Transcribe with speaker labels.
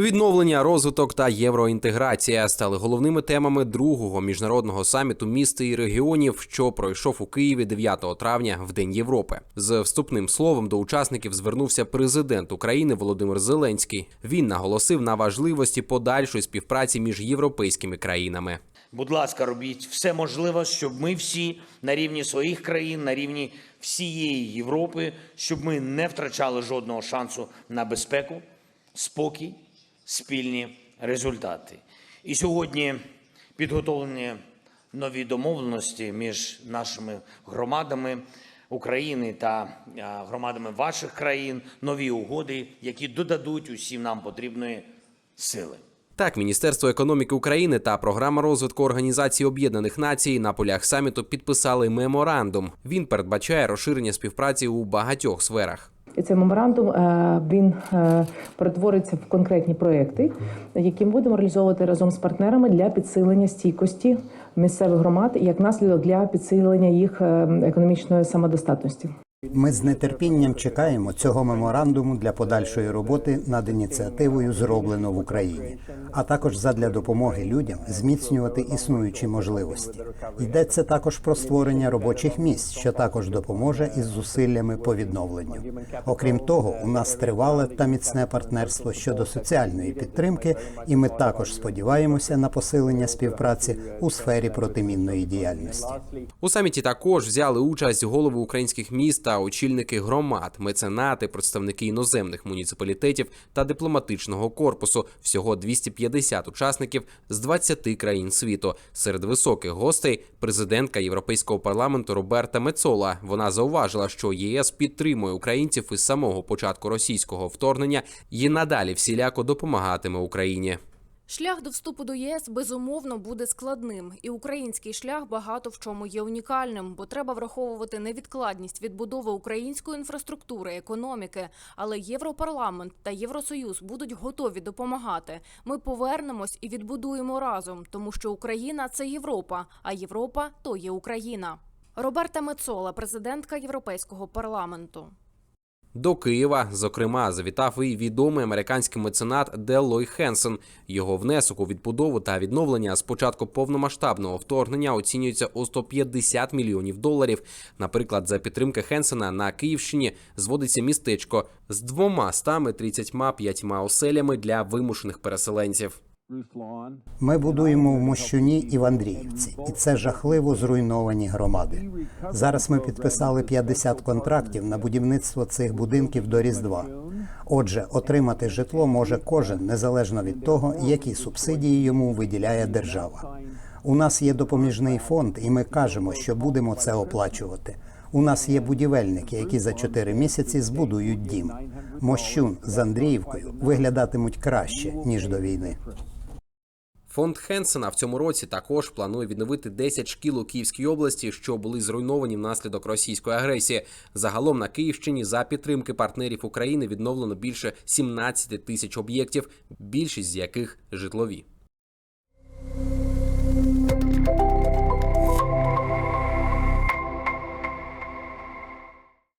Speaker 1: Відновлення, розвиток та євроінтеграція стали головними темами другого міжнародного саміту міст і регіонів, що пройшов у Києві 9 травня в День Європи. З вступним словом до учасників звернувся президент України Володимир Зеленський. Він наголосив на важливості подальшої співпраці між європейськими країнами.
Speaker 2: Будь ласка, робіть все можливе, щоб ми всі на рівні своїх країн, на рівні всієї Європи, щоб ми не втрачали жодного шансу на безпеку, спокій, спільні результати. І сьогодні підготовлені нові домовленості між нашими громадами України та громадами ваших країн, нові угоди, які додадуть усім нам потрібної сили.
Speaker 1: Так, Міністерство економіки України та програма розвитку Організації Об'єднаних Націй на полях саміту підписали меморандум. Він передбачає розширення співпраці у багатьох сферах.
Speaker 3: І цей меморандум е, він е, перетвориться в конкретні проекти, які ми будемо реалізовувати разом з партнерами для підсилення стійкості місцевих громад і як наслідок для підсилення їх е, економічної самодостатності.
Speaker 4: Ми з нетерпінням чекаємо цього меморандуму для подальшої роботи над ініціативою зроблено в Україні, а також задля допомоги людям зміцнювати існуючі можливості. Йдеться також про створення робочих місць, що також допоможе із зусиллями по відновленню. Окрім того, у нас тривале та міцне партнерство щодо соціальної підтримки, і ми також сподіваємося на посилення співпраці у сфері протимінної діяльності.
Speaker 1: У саміті також взяли участь голови українських міст та очільники громад, меценати, представники іноземних муніципалітетів та дипломатичного корпусу. Всього 250 учасників з 20 країн світу. Серед високих гостей президентка Європейського парламенту Роберта Мецола. Вона зауважила, що ЄС підтримує українців із самого початку російського вторгнення і надалі всіляко допомагатиме Україні.
Speaker 5: Шлях до вступу до ЄС безумовно буде складним, і український шлях багато в чому є унікальним, бо треба враховувати невідкладність відбудови української інфраструктури, економіки. Але Європарламент та Євросоюз будуть готові допомагати. Ми повернемось і відбудуємо разом, тому що Україна це Європа, а Європа то є Україна. Роберта Мецола, президентка Європейського парламенту.
Speaker 1: До Києва, зокрема, завітав і відомий американський меценат Делой Хенсен. Його внесок у відбудову та відновлення з початку повномасштабного вторгнення оцінюється у 150 мільйонів доларів. Наприклад, за підтримки Хенсена на Київщині зводиться містечко з двома стами 35 оселями для вимушених переселенців.
Speaker 4: Ми будуємо в Мощуні і в Андріївці, і це жахливо зруйновані громади. Зараз ми підписали 50 контрактів на будівництво цих будинків до Різдва. Отже, отримати житло може кожен незалежно від того, які субсидії йому виділяє держава. У нас є допоміжний фонд, і ми кажемо, що будемо це оплачувати. У нас є будівельники, які за 4 місяці збудують дім. Мощун з Андріївкою виглядатимуть краще ніж до війни.
Speaker 1: Фонд Хенсена в цьому році також планує відновити 10 шкіл у Київській області, що були зруйновані внаслідок російської агресії. Загалом на Київщині за підтримки партнерів України відновлено більше 17 тисяч об'єктів, більшість з яких житлові.